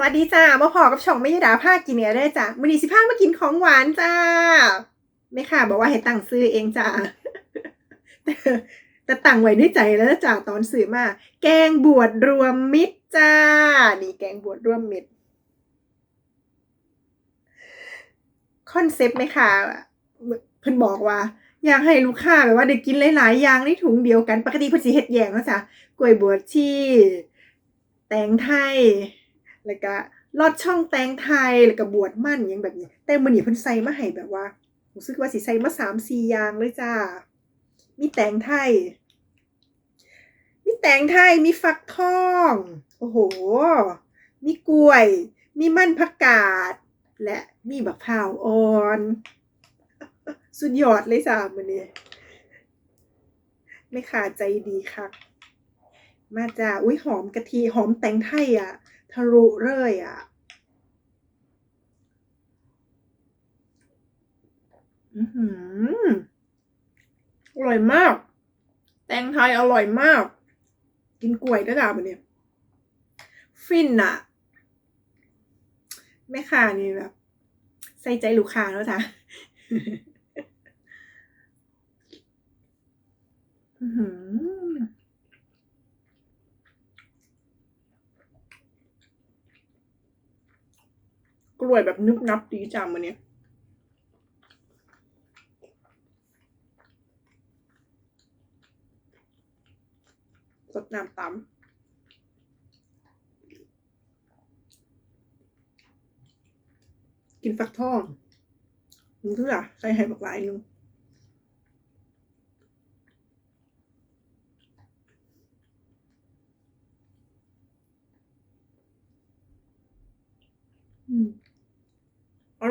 สวัสดีจ้ามาพอกับช่องไม่ยดาผ้ากินเนื้อได้จ้ะมื้อนี้สิพามากินของหวานจ้าแม่ค่ะ บอกว่าให้ตั้งซื้อเองจ้าแต่แต่ตั้งไว้ในใจแล้วจ้าตอนซื้อมา แกงบวชรวมมิตรจ้า นี่แกงบวชรวมมิตร คอนเซปต์ไหมค่ะเพิ่นบอกว่า อยากให้ลูกค้าแบบว่าได้กินหลาย ๆ อย่างในถุงเดียวกัน ปกติเพิ่นสิเฮ็ดแยกเนาะจ้ะกล้วยบวชชีแตงไทย แล้วก็ลอดช่องแตงไทยแล้วก็บวชมั่นอยังแบบนี้ แต่มื้อนี้เพิ่นใส่มาให้แบบว่ารู้สึกว่าสิใส่มา3-4อย่างเลยจ้า มีแตงไทย มีแตงไทย มีฟักทอง โอ้โห มีกล้วย มีมันผักกาด และมีบักพร้าวอ่อน สุดยอดเลยจ้ามื้อนี้ไม่ขาดใจดีค่ะ มาจ้าอุ้ยหอมกะทิหอมแตงไทยอะทะลุเลยอะอือหืออร่อยมาก แตงไทยอร่อยมาก กินกล้วยก็ได้ปะเนี่ย ฟินอะแม่ค้านี่แบบ ใส่ใจลูกค้าแล้วจ้ะอือหือ กล้วยแบบนึบนับดีจังวันนี้สดน้ำตำกินฟักทองมึงเพื่อใส่ให้บักหลายนึง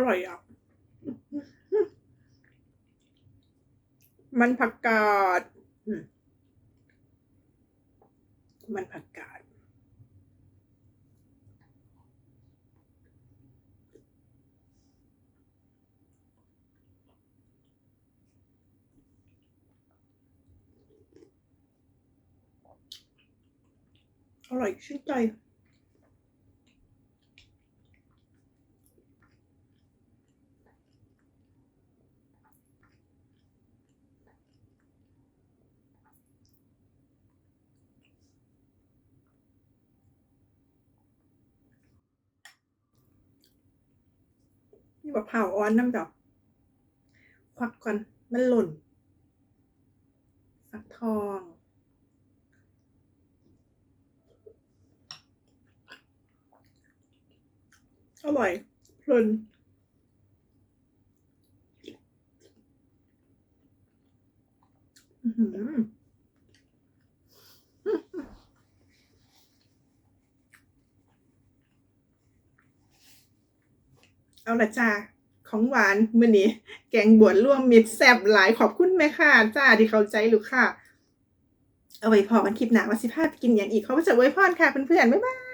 ร่อยอะ มันผักกาด มันผักกาด อร่อยชื่นใจ นี่แบบเผาอ่อนน้ำดอก ควักก่อน มันหล่นฟักทองอร่อยเพลินอือ เอาละจ้าของหวานมื้อนี้แกงบวชร่วมมิตรแซ่บหลายขอบคุณแม่ค่ะจ้าที่เข้าใจลูกค่ะ เอาไว้พอกันคลิปหน้าว่าสิพาไปกินอย่างอีกเขาก็จะไว้พรค่ะเพื่อนๆบ๊ายบาย